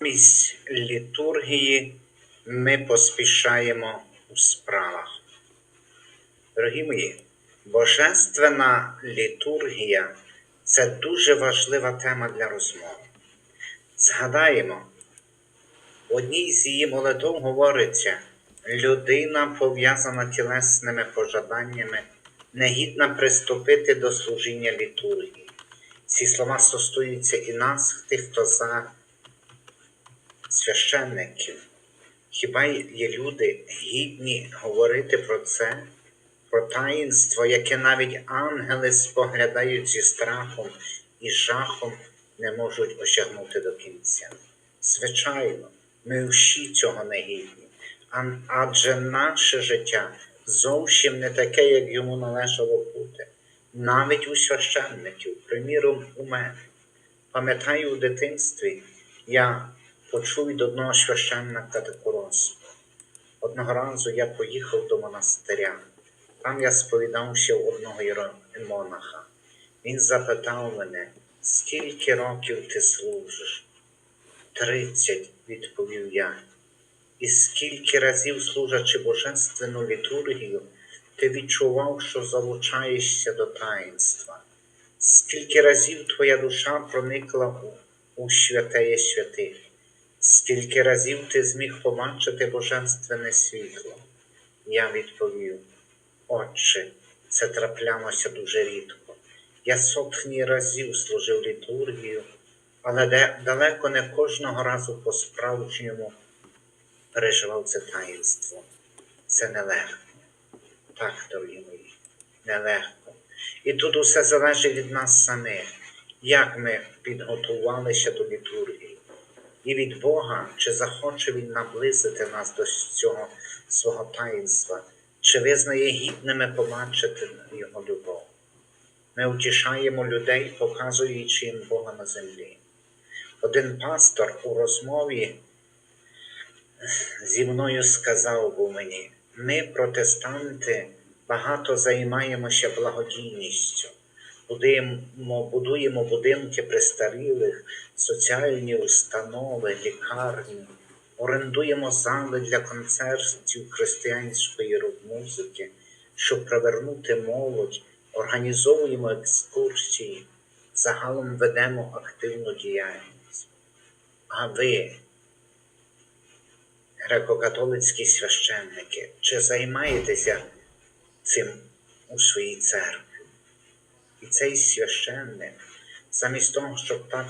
Замість літургії ми поспішаємо у справах. Дорогі мої, Божественна літургія це дуже важлива тема для розмови. Згадаємо, в одній з її молитв говориться, людина пов'язана тілесними пожаданнями, негідна приступити до служіння літургії. Ці слова стосуються і нас, тих, хто за священників. Хіба є люди гідні говорити про це, про таїнство, яке навіть ангели споглядають зі страхом і жахом, не можуть осягнути до кінця? Звичайно, ми всі цього не гідні, адже наше життя зовсім не таке, як йому належало бути. Навіть у священників, приміром, у мене. Пам'ятаю, у дитинстві я почув від одного священника таку. Одного разу я поїхав до монастиря. Там я сповідався у одного монаха. Він запитав мене, скільки років ти служиш? Тридцять, відповів я. І скільки разів служачи божественну літургію, ти відчував, що залучаєшся до таїнства? Скільки разів твоя душа проникла у, у святеє святих? Скільки разів ти зміг побачити божественне світло? Я відповів, Отче, це траплялося дуже рідко. Я сотні разів служив літургію, але далеко не кожного разу по-справжньому переживав це таїнство. Це нелегко. Так, дорогі мої, нелегко. І тут усе залежить від нас самих, як ми підготувалися до літургії. І від Бога, чи захоче Він наблизити нас до цього свого таїнства, чи визнає гідними побачити Його любов. Ми утішаємо людей, показуючи їм Бога на землі. Один пастор у розмові зі мною сказав був мені, ми, протестанти, багато займаємося благодійністю, будуємо, будуємо будинки престарілих, соціальні установи, лікарні, орендуємо зали для концертів християнської рок-музики, щоб привернути молодь, організовуємо екскурсії, загалом ведемо активну діяльність. А ви, греко-католицькі священники, чи займаєтеся цим у своїй церкві? І цей священник, замість того, щоб так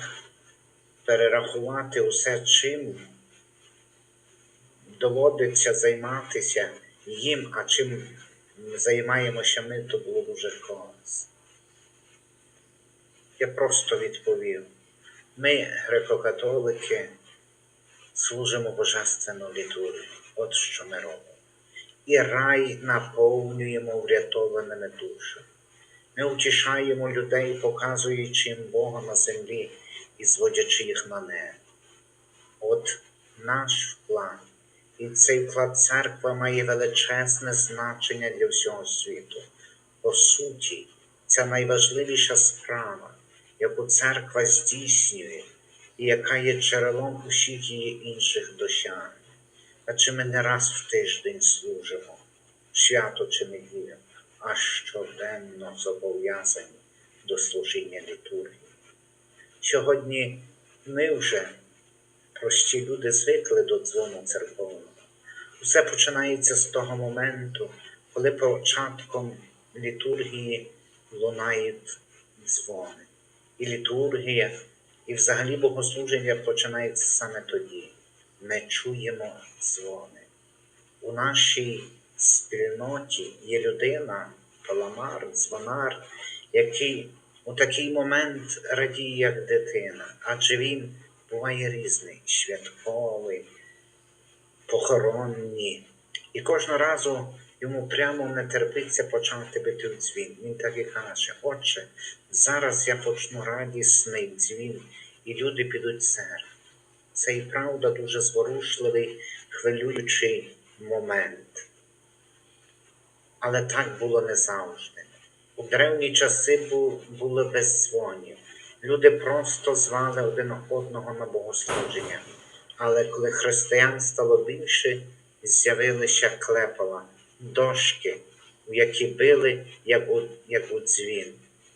перерахувати усе, чим доводиться займатися їм, а чим займаємося ми, то було дуже корисно. Я просто відповів: ми, греко-католики, служимо божественну літургію. От що ми робимо. І рай наповнюємо врятованими душами. Ми утішаємо людей, показуючи їм Бога на землі і зводячи їх на небо. От наш вклад. І цей вклад церква має величезне значення для всього світу. По суті, це найважливіша справа, яку церква здійснює і яка є джерелом усіх її інших досягнень. Адже ми не раз в тиждень служимо, свято чи неділя, а щоденно зобов'язані до служіння літургії. Сьогодні ми вже, прості люди, звикли до дзвону церковного. Усе починається з того моменту, коли початком літургії лунають дзвони. І літургія, і взагалі богослуження починається саме тоді. Ми чуємо дзвони. У нашій спільноті є людина, паламар, дзвонар, який у такий момент радіє, як дитина, адже він буває різний, святковий, похоронні. І кожного разу йому прямо не терпиться почати бити в дзвін. Він так і каже, Отче, зараз я почну радісний дзвін, і люди підуть в церкву. Це і правда дуже зворушливий, хвилюючий момент. Але так було не завжди. У древні часи були без дзвонів. Люди просто звали один одного на богослуження. Але коли християн стало більше, з'явилися клепала, дошки, в які били, як у, як у дзвін.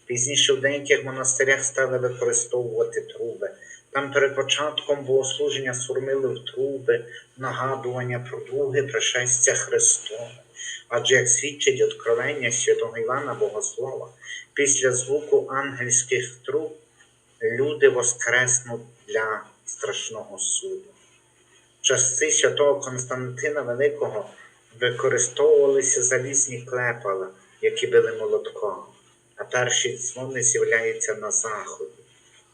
Пізніше в деяких монастирях стали використовувати труби. Там перед початком богослуження сурмили в труби нагадування про друге пришестя Христове. Адже, як свідчить откровення святого Івана Богослова, після звуку ангельських труб люди воскреснуть для страшного суду. Часи святого Константина Великого використовувалися залізні клепала, які били молотком, а перші дзвони з'являються на заході.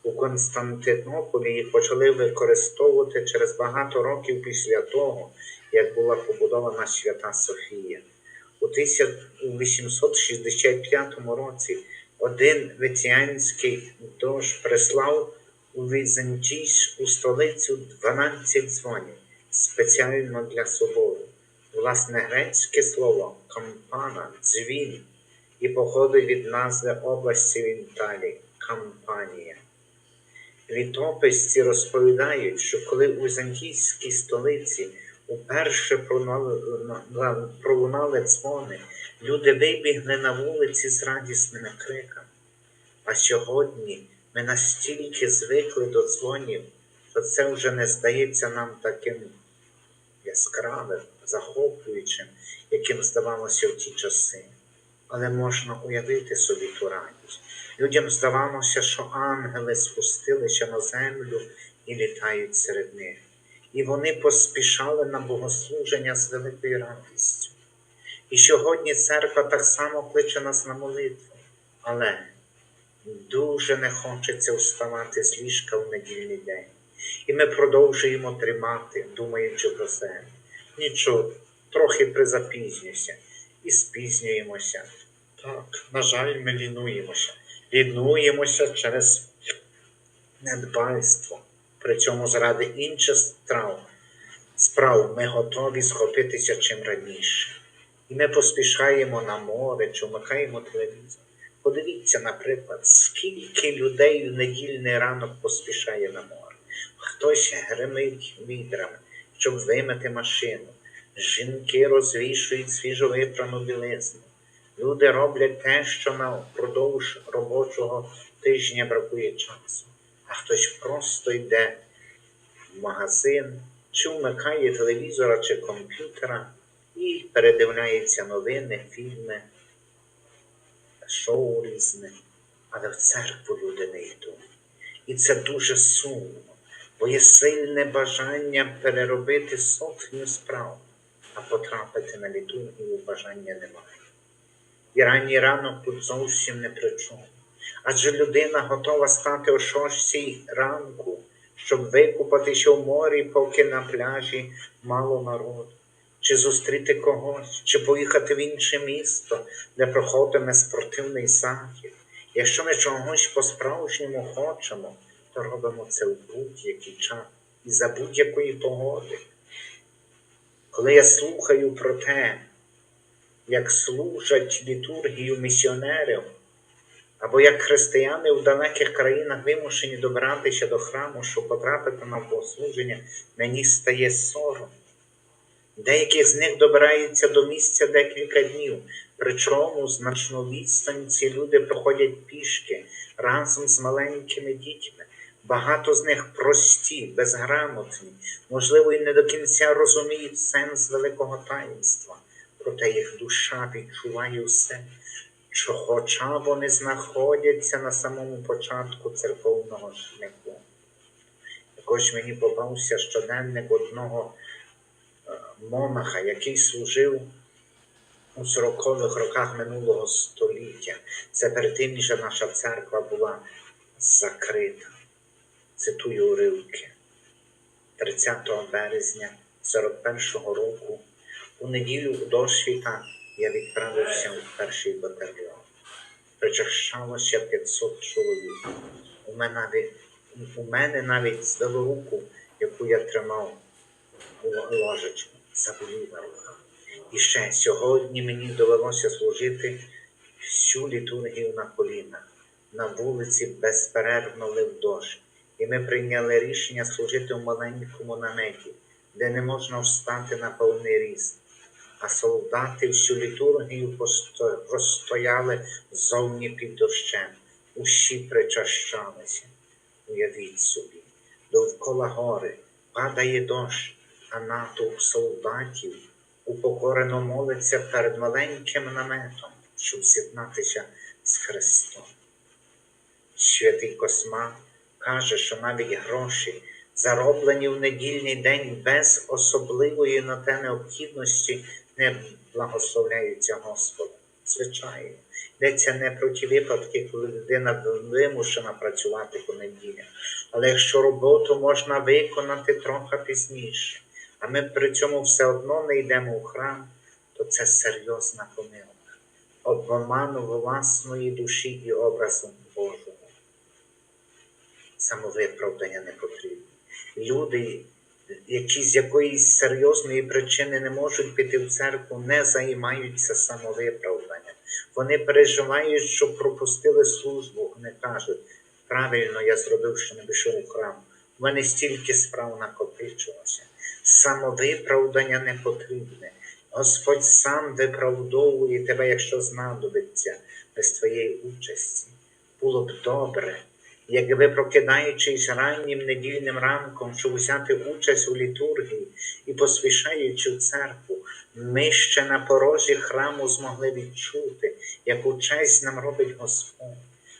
У Константинополі їх почали використовувати через багато років після того, як була побудована Свята Софія. У 1865 році один веціанський дож прислав у візантійську столицю 12 дзвонів спеціально для собору. Власне грецьке слово кампана дзвін і походить від назви області в Італії кампанія. Літописці розповідають, що коли у візантійській столиці уперше пролунали, дзвони, люди вибігли на вулиці з радісними криками. А сьогодні ми настільки звикли до дзвонів, що це вже не здається нам таким яскравим, захоплюючим, яким здавалося в ті часи. Але можна уявити собі ту радість. Людям здавалося, що ангели спустилися на землю і літають серед них. І вони поспішали на богослуження з великою радістю. І сьогодні церква так само кличе нас на молитву, але дуже не хочеться вставати з ліжка в недільний день. І ми продовжуємо тримати, думаючи про себе. Нічого, трохи призапізнюся і спізнюємося. Так, на жаль, ми лінуємося. Лінуємося через недбальство. При цьому заради інших страв, справ ми готові схопитися чим раніше. І ми поспішаємо на море чи вмикаємо телевізор. Подивіться, наприклад, скільки людей в недільний ранок поспішає на море. Хтось гримить відрами, щоб вимити машину. Жінки розвішують свіжовипрану білизну. Люди роблять те, що напродовж робочого тижня бракує часу, а хтось просто йде в магазин, чи вмикає телевізора чи комп'ютера і передивляється новини, фільми, шоу різне, але в церкву люди не йдуть. І це дуже сумно, бо є сильне бажання переробити сотню справ, а потрапити на літургію бажання немає. І ранній ранок тут зовсім не при чому. Адже людина готова стати о шостій ранку, щоб викупатися в морі, поки на пляжі мало народу, чи зустріти когось, чи поїхати в інше місто, де проходитиме спортивний захід. Якщо ми чогось по-справжньому хочемо, то робимо це в будь-який час і за будь-якої погоди. Коли я слухаю про те, як служать літургію місіонерів, або як християни в далеких країнах вимушені добиратися до храму, щоб потрапити на богослуження, мені стає сором. Деякі з них добираються до місця декілька днів, причому значну відстань ці люди проходять пішки разом з маленькими дітьми. Багато з них прості, безграмотні, можливо, і не до кінця розуміють сенс великого таїнства, проте їх душа відчуває все, що хоча вони знаходяться на самому початку церковного шляху. Також мені попався щоденник одного е, монаха, який служив у 40-х роках минулого століття. Це перед тим, ніж наша церква була закрита. Цитую уривки. 30 березня 41-го року у неділю у досвіта я відправився у перший батальйон. Причащалося 500 чоловік. У мене, навіть- у мене навіть звело руку, яку я тримав у ложечку, заболіла рука. І ще сьогодні мені довелося служити всю літургію на колінах. На вулиці безперервно лив дощ. і ми прийняли рішення служити в маленькому наметі, де не можна встати на повний ріст. А солдати всю літургію простояли зовні під дощем, усі причащалися. Уявіть собі, довкола гори падає дощ, а натовп солдатів упокорено молиться перед маленьким наметом, щоб з'єднатися з Христом. Святий Косма каже, що навіть гроші, зароблені в недільний день без особливої на те необхідності, не благословляються Господом. Звичайно, йдеться не про ті випадки, коли людина вимушена працювати по неділях. Але якщо роботу можна виконати трохи пізніше, а ми при цьому все одно не йдемо у храм, то це серйозна помилка. Обман власної душі і образу Божого. Самовиправдання не потрібно. Люди, які з якоїсь серйозної причини не можуть піти в церкву, не займаються самовиправданням. Вони переживають, що пропустили службу. Вони кажуть, правильно я зробив, що не пішов у храм. У мене стільки справ накопичилося. Самовиправдання не потрібне. Господь сам виправдовує тебе, якщо знадобиться, без твоєї участі. Було б добре, якби прокидаючись раннім недільним ранком, щоб взяти участь у літургії і поспішаючи в церкву, ми ще на порозі храму змогли відчути, яку честь нам робить Господь.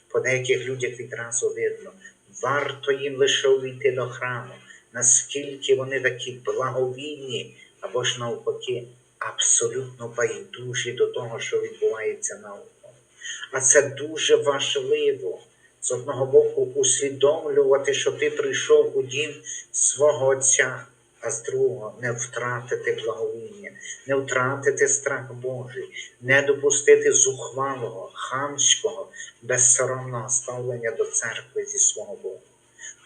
По деяких людях відразу видно, варто їм лише увійти до храму, наскільки вони такі благовільні або ж навпаки абсолютно байдужі до того, що відбувається навколо. А це дуже важливо з одного боку усвідомлювати, що ти прийшов у дім свого Отця, а з другого не втратити благовіння, не втратити страх Божий, не допустити зухвалого, хамського, безсоромного ставлення до церкви зі свого боку.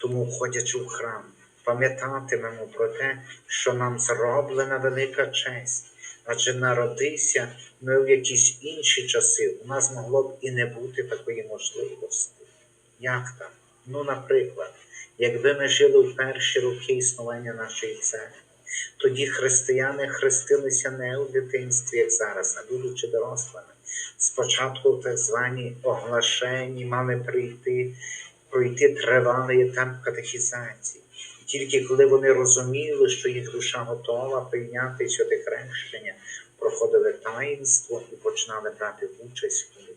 Тому, входячи в храм, пам'ятатимемо про те, що нам зроблена велика честь, адже народися ми в якісь інші часи, у нас могло б і не бути такої можливості. Як там? Ну, наприклад, якби ми жили в перші роки існування нашої церкви, тоді християни хрестилися не у дитинстві, як зараз, а будучи дорослими. Спочатку так звані оглашені мали прийти, пройти тривалий етап катехізації. Тільки коли вони розуміли, що їх душа готова прийняти святе хрещення, проходили таїнство і починали брати участь у.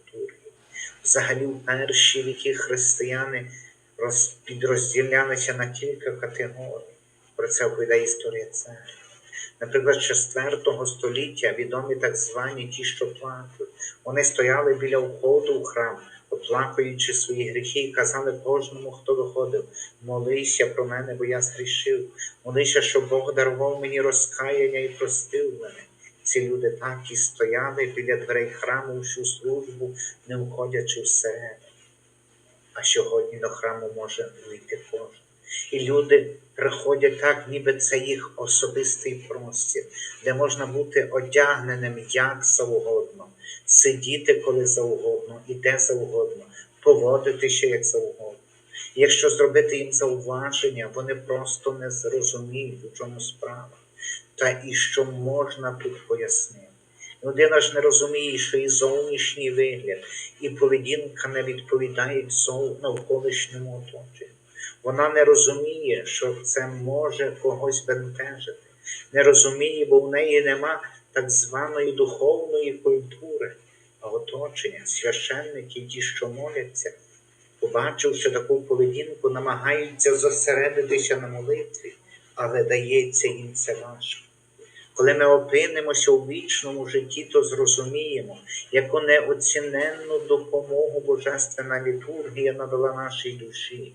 Взагалі, перші віки християни роз- підрозділялися на кілька категорій. Про це оповідає історія церкви. Наприклад, з 4 століття відомі так звані ті, що плакали. Вони стояли біля входу в храм, оплакуючи свої гріхи, і казали кожному, хто виходив, молися про мене, бо я згрішив. Молися, щоб Бог дарував мені розкаяння і простив мене. Ці люди так і стояли біля дверей храму всю службу, не входячи всередину. А сьогодні до храму може вийти кожен. І люди приходять так, ніби це їх особистий простір, де можна бути одягненим як завгодно, сидіти коли завгодно, і де завгодно, поводитися як завгодно. Якщо зробити їм зауваження, вони просто не зрозуміють, у чому справа, та і що можна тут пояснити. Людина ж не розуміє, що і зовнішній вигляд, і поведінка не відповідають навколишньому оточенню. Вона не розуміє, що це може когось бентежити. Не розуміє, бо в неї нема так званої духовної культури, а оточення, священники, ті, що моляться, побачивши таку поведінку, намагаються зосередитися на молитві, але дається їм це важко. Коли ми опинимося у вічному житті, то зрозуміємо, яку неоціненну допомогу Божественна літургія надала нашій душі,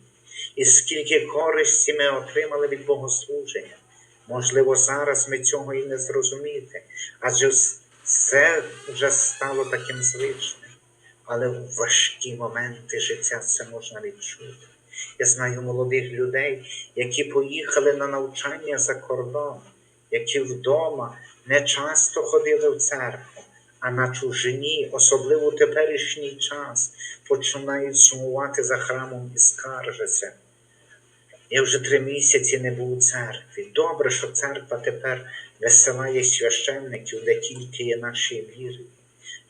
і скільки користі ми отримали від Богослуження. Можливо, зараз ми цього і не зрозуміти, адже це вже стало таким звичним. Але в важкі моменти життя це можна відчути. Я знаю молодих людей, які поїхали на навчання за кордон, які вдома не часто ходили в церкву, а на чужині, особливо у теперішній час, починають сумувати за храмом і скаржаться. Я вже три місяці не був у церкві. Добре, що церква тепер висилає священників, де тільки є наші віри.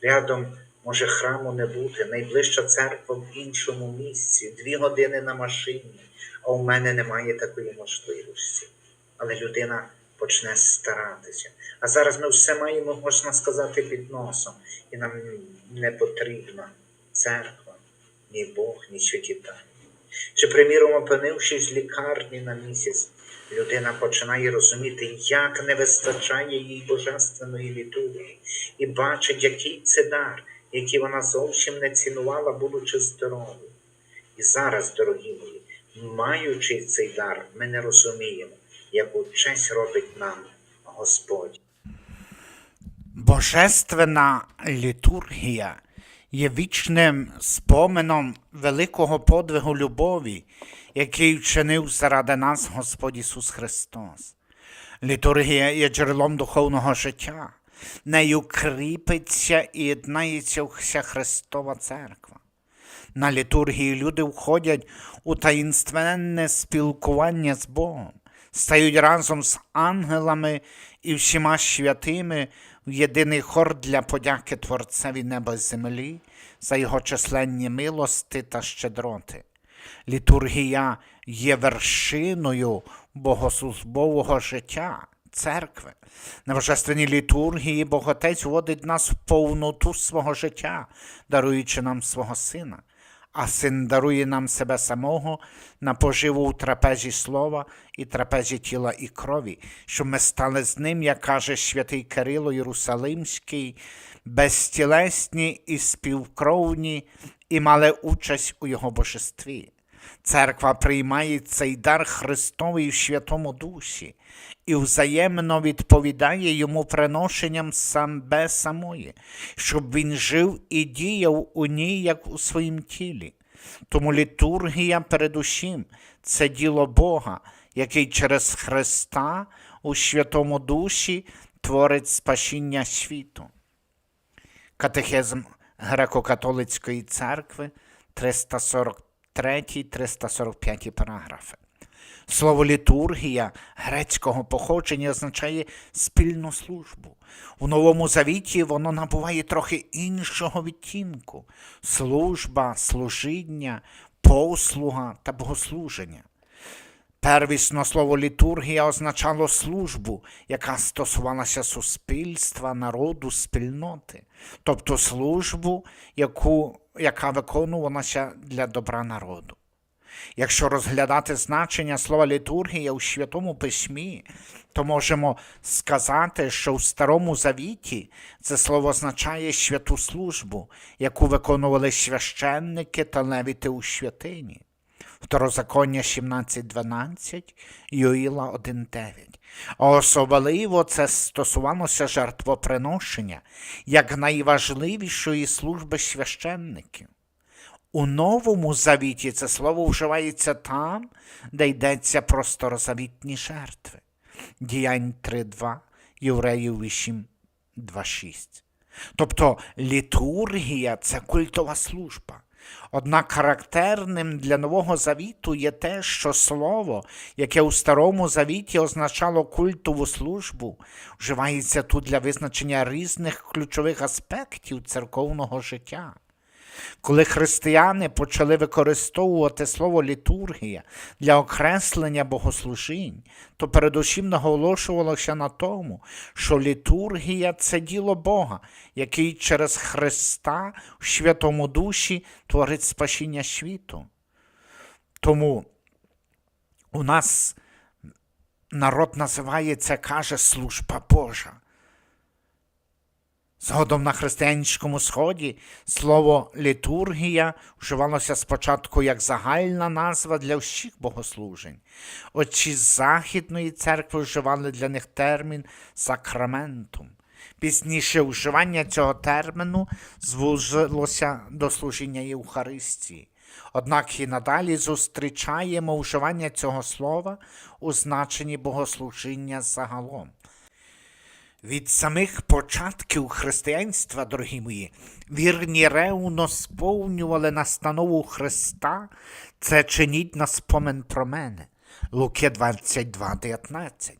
Рядом може храму не бути, найближча церква в іншому місці, дві години на машині, а у мене немає такої можливості. Але людина почне старатися. А зараз ми все маємо, можна сказати, під носом, і нам не потрібна церква, ні Бог, ні святі. Чи, приміром, опинившись в лікарні на місяць, людина починає розуміти, як не вистачає їй божественної літургії, і бачить, який це дар, який вона зовсім не цінувала, будучи здоровою. І зараз, дорогі мої, маючи цей дар, ми не розуміємо, яку честь робить нам Господь. Божественна літургія є вічним споменом великого подвигу любові, який вчинив заради нас Господь Ісус Христос. Літургія є джерелом духовного життя, нею кріпиться і єднається вся Христова Церква. На літургії люди входять у таїнственне спілкування з Богом, стають разом з ангелами і всіма святими в єдиний хор для подяки Творцеві неба й землі за його численні милости та щедроти. Літургія є вершиною богослужбового життя церкви. На божественній літургії Боготець вводить нас в повноту свого життя, даруючи нам свого сина. А син дарує нам себе самого на поживу у трапезі слова і трапезі тіла і крові, щоб ми стали з ним, як каже святий Кирило Єрусалимський, безтілесні і співкровні, і мали участь у його божестві. Церква приймає цей дар Христовий в Святому Дусі і взаємно відповідає йому приношенням самбе самої, щоб він жив і діяв у ній, як у своїм тілі. Тому літургія передусім це діло Бога, який через Христа у Святому Дусі творить спасіння світу. Катехизм Греко-католицької церкви 343-345 параграфи. Слово літургія грецького походження означає спільну службу. У Новому Завіті воно набуває трохи іншого відтінку служба, служіння, послуга та богослуження. Первісно слово літургія означало службу, яка стосувалася суспільства, народу, спільноти, тобто службу, яку, яка виконувалася для добра народу. Якщо розглядати значення слова літургія у Святому Письмі, то можемо сказати, що в Старому Завіті це слово означає святу службу, яку виконували священники та левіти у святині. Второзаконня 17.12, Йоїла 1.9. Особливо це стосувалося жертвоприношення як найважливішої служби священників. У Новому Завіті це слово вживається там, де йдеться про старозавітні жертви. Діянь 3.2, Євреїв 8.2.6. Тобто літургія це культова служба. Однак характерним для Нового Завіту є те, що слово, яке у Старому Завіті означало культову службу, вживається тут для визначення різних ключових аспектів церковного життя. Коли християни почали використовувати слово літургія для окреслення богослужінь, то передусім наголошувалося на тому, що літургія це діло Бога, який через Христа в Святому Душі творить спасіння світу. Тому у нас народ називає це, каже, служба Божа. Згодом на християнському сході слово літургія вживалося спочатку як загальна назва для всіх богослужень. Отці Західної церкви вживали для них термін сакраментум. Пізніше вживання цього терміну звужилося до служіння Євхаристії. Однак і надалі зустрічаємо вживання цього слова у значенні богослужіння загалом. Від самих початків християнства, дорогі мої, вірні ревно сповнювали настанову Христа, це чиніть на спомин про мене. Луки 22.19.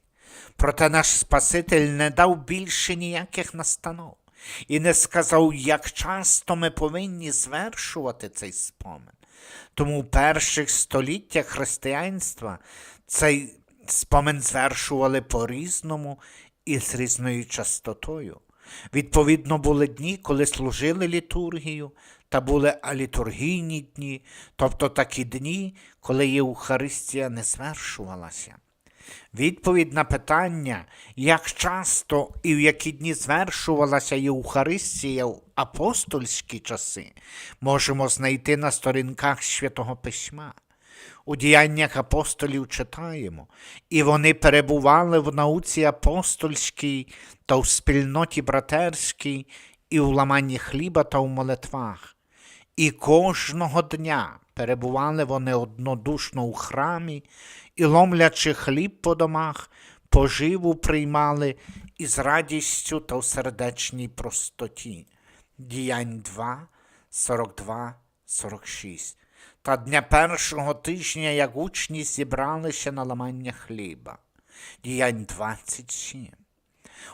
Проте наш Спаситель не дав більше ніяких настанов і не сказав, як часто ми повинні звершувати цей спомин. Тому в перших століттях християнства цей спомин звершували по-різному і з різною частотою. Відповідно, були дні, коли служили літургію, та були алітургійні дні, тобто такі дні, коли Євхаристія не звершувалася. Відповідь на питання, як часто і в які дні звершувалася Євхаристія в апостольські часи, можемо знайти на сторінках Святого Письма. У діяннях апостолів читаємо, і вони перебували в науці апостольській та в спільноті братерській, і в ламанні хліба та в молитвах. І кожного дня перебували вони однодушно у храмі, і, ломлячи хліб по домах, поживу приймали із радістю та в сердечній простоті. Діянь 2, 42, 46. Та дня першого тижня, як учні зібралися на ламання хліба. Діянь 27.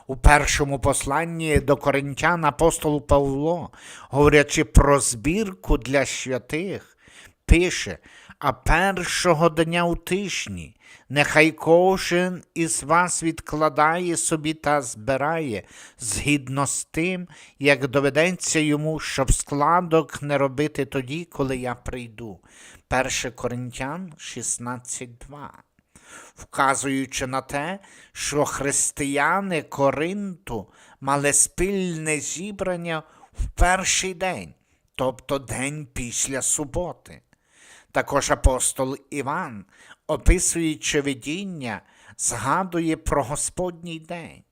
У першому посланні до коринтян апостол Павло, говорячи про збірку для святих, пише, а першого дня у тижні нехай кожен із вас відкладає собі та збирає згідно з тим, як доведеться йому, щоб складок не робити тоді, коли я прийду. 1 Коринтян 16.2 вказуючи на те, що християни Коринту мали спільне зібрання в перший день, тобто день після суботи. Також апостол Іван, описуючи видіння, згадує про Господній день.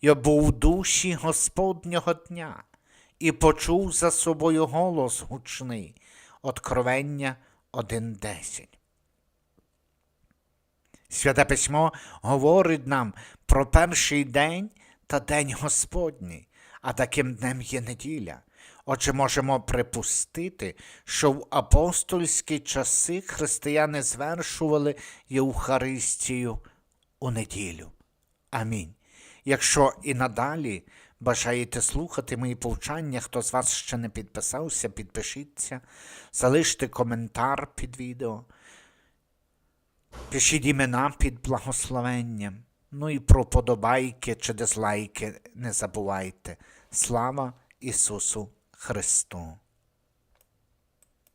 Я був душі Господнього дня і почув за собою голос гучний. Откровення 1.10. Святе письмо говорить нам про перший день та день Господній, а таким днем є неділя. Отже, можемо припустити, що в апостольські часи християни звершували Євхаристію у неділю. Амінь. Якщо і надалі бажаєте слухати мої повчання, хто з вас ще не підписався, підпишіться, залиште коментар під відео. Пишіть імена під благословенням. Ну і про подобайки чи дизлайки не забувайте. Слава Ісусу Христу!